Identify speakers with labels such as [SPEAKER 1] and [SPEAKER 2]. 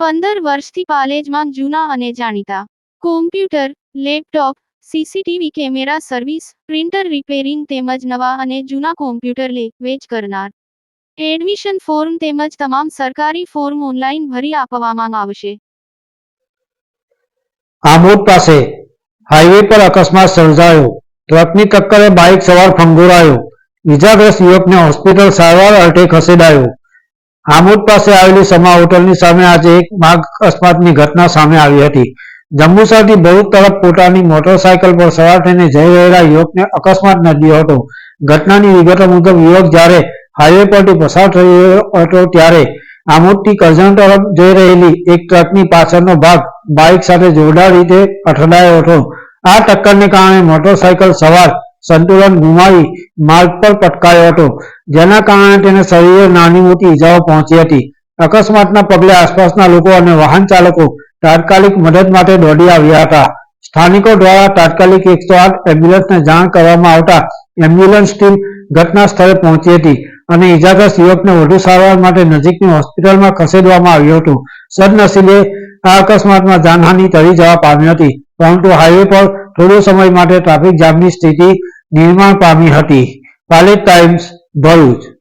[SPEAKER 1] પંદર વર્ષથી પાલેજમાં જૂના અને જાણીતા. Computer laptop CCTV camera service printer repairing તેમજ નવા અને જૂના કોમ્પ્યુટર લે, વેચ કરનાર. એડમિશન ફોર્મ તેમજ તમામ સરકારી ફોર્મ ઓનલાઈન ભરી આપવામાં આવશે.
[SPEAKER 2] આમોદ પાસે હાઈવે પર અકસ્માત સર્જાયો. ટ્રકની ટક્કરે બાઇક સવાર ફંગોળાયો. ઇજાગ્રસ્ત યુવકને હોસ્પિટલ સારવાર અર્થે ખસેડાયો. આમોદ પાસે આવેલી સમા હોટલની સામે આજે એક માર્ગ અકસ્માતની ઘટના સામે આવી હતી. જંબુસરથી ભરૂચ તરફ પોતાની મોટરસાયકલ પર સવાર થઈને જઈ રહેલા યુવકને અકસ્માત નડ્યો હતો. ઘટનાની વિગતો મુજબ યુવક જ્યારે હાઈવે પરથી પસાર થઈ રહ્યો હતો ત્યારે આમોદથી કરજણ તરફ જઈ રહેલી એક ટ્રકની પાછળનો ભાગ બાઇક સાથે જોરદાર રીતે અથડાયો હતો. આ ટક્કરને કારણે મોટરસાયકલ સવાર સંતુલન ગુમાવી માર્ગ પર પટકાયો હતો. જેના કારણે તેને શરીરે નાની મોટી ઈજાઓ પહોંચી હતી. અકસ્માતના પગલે આસપાસના લોકો અને વાહન ચાલકો તાત્કાલિક મદદ માટે દોડી આવ્યા હતા. સ્થાનિકો દ્વારા તાત્કાલિક એકસો આઠ એમ્બ્યુલન્સને જાણ કરવામાં આવતા એમ્બ્યુલન્સ ટીમ ઘટના સ્થળે પહોંચી હતી અને ઇજાગ્રસ્ત યુવકને વધુ સારવાર માટે નજીકની હોસ્પિટલમાં ખસેડવામાં આવ્યો હતો. સદનસીબે આ અકસ્માતમાં જાનહાનિ ટળી જવા પામી હતી. પરંતુ હાઈવે પર થોડો સમય માટે ટ્રાફિક જામની સ્થિતિ નિર્માણ પામી હતી. પાલેટ ટાઈમ્સ ભરૂચ.